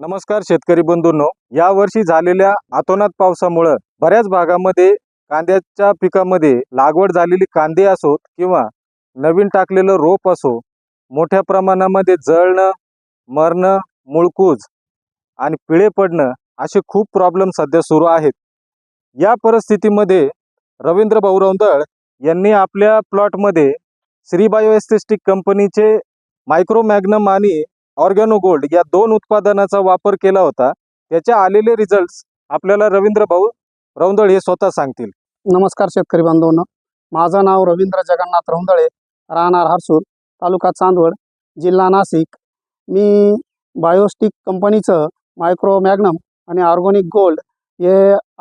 नमस्कार शेतकरी बंधूंनो. या वर्षी झालेल्या अतोनात पावसामुळं बऱ्याच भागामध्ये कांद्याच्या पिकामध्ये लागवड झालेली कांदे असोत किंवा नवीन टाकलेलं रोप असो मोठ्या प्रमाणामध्ये जळणं मरणं मुळकूज आणि पिळे पडणं असे खूप प्रॉब्लेम सध्या सुरू आहेत. या परिस्थितीमध्ये रवींद्र भाऊरवंदळ यांनी आपल्या प्लॉटमध्ये श्री बायो एस्टेस्टिक कंपनीचे मायक्रो मॅग्नम आणि ऑर्गॅनो गोल्ड या दोन उत्पादनाचा वापर केला होता. त्याचे आलेले रिझल्ट्स आपल्याला रवींद्र भाऊ रौंदळ हे स्वतः सांगतील. नमस्कार शेतकरी बांधवांनो. माझं नाव रवींद्र जगन्नाथ रौंदळे राहणार हरसूर तालुका चांदवड जिल्हा नाशिक. मी बायोस्टिक कंपनीचं मायक्रो मॅग्नम आणि ऑर्गॅनिक गोल्ड हे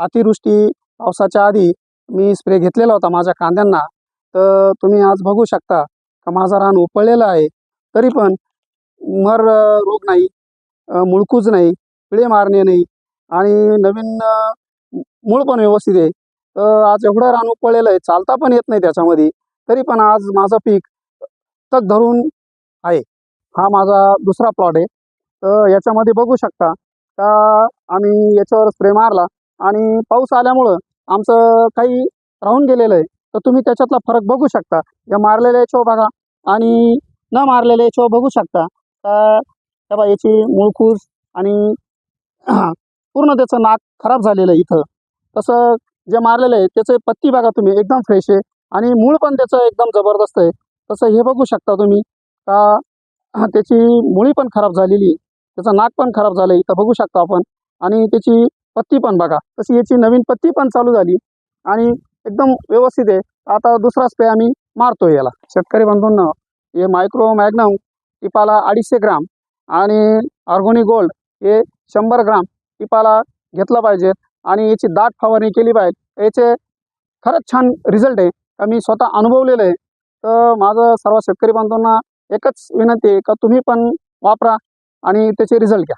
अतिवृष्टी पावसाच्या आधी मी स्प्रे घेतलेला होता माझ्या कांद्यांना. तर तुम्ही आज बघू शकता का माझा रान उपळलेलं आहे. तरी पण मर रोग नाही मुळकूज नाही पिळे मारणे नाही आणि नवीन मूळ पण व्यवस्थित आहे. तर आज एवढं रान पळलेलं आहे चालता पण येत नाही त्याच्यामध्ये. तरी पण आज माझं पीक तग धरून आहे. हा माझा दुसरा प्लॉट आहे. तर याच्यामध्ये बघू शकता का आम्ही याच्यावर स्प्रे मारला आणि पाऊस आल्यामुळं आमचं काही राहून गेलेलं आहे. तर तुम्ही त्याच्यातला फरक बघू शकता. या मारलेल्या याच्यावर बघा आणि न मारलेल्या याच्यावर बघू शकता. का त्या बा याची आणि पूर्ण त्याचं नाक खराब झालेलं आहे इथं. तसं जे मारलेलं आहे त्याचं पत्ती बघा तुम्ही एकदम फ्रेश आहे. आणि मूळ पण त्याचं एकदम जबरदस्त आहे. तसं हे बघू शकता तुम्ही का त्याची मुळी पण खराब झालेली त्याचं नाक पण खराब झालं इथं बघू शकता आपण. आणि त्याची पत्ती पण बघा तशी याची नवीन पत्ती पण चालू झाली. आणि एकदम व्यवस्थित आहे. आता दुसरा स्प्रे आम्ही मारतोय याला. शेतकरी बंधूंना हे मायक्रो मॅग्नम टिपाला अडीचशे ग्राम आणि ऑर्गोनी गोल्ड हे शंभर ग्राम टिपाला घेतलं पाहिजे आणि याची दाट फवारणी केली पाहिजे. याचे खरंच छान रिझल्ट आहे. का मी स्वतः अनुभवलेलं आहे. तर माझं सर्व शेतकरी बांधवांना एकच विनंती आहे का तुम्ही पण वापरा आणि त्याचे रिझल्ट घ्या.